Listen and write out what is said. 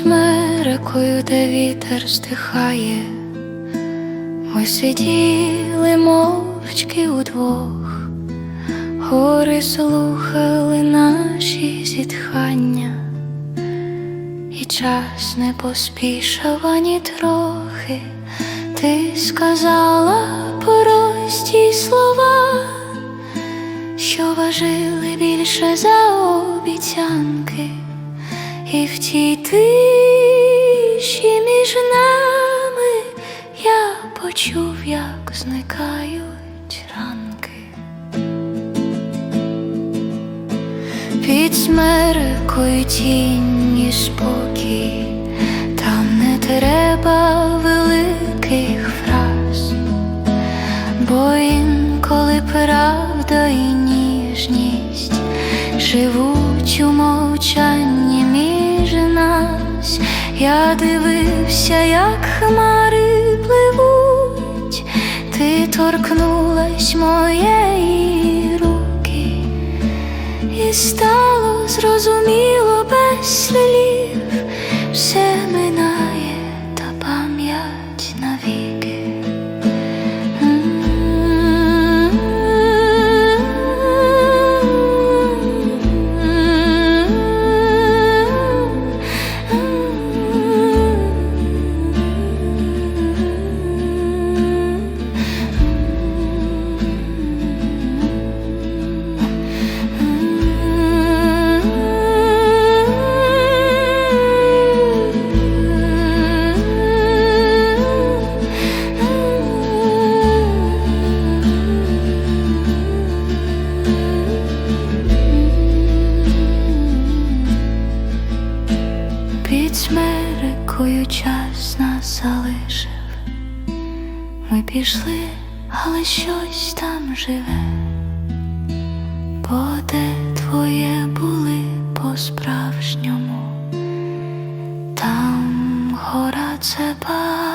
Америкою, де вітер стихає, ми сиділи мовчки удвох, гори слухали наші зітхання, і час не поспішав ані трохи. Ти сказала прості слова, що важили більше за обіцянки, і в тій тиші між нами я почув, як зникають ранки. Під смеркою тінь і спокій, там не треба великих фраз, бо інколи правда і ніжність живуть у мовчанні нас. Я дивився, як хмари пливуть, ти торкнулась моєї руки. І стало зрозуміло без слів, все минає та пам'ять навіки. Під смерекою час нас залишив. Ми пішли, але щось там живе. Бо де твоє були по-справжньому, там гора це ба.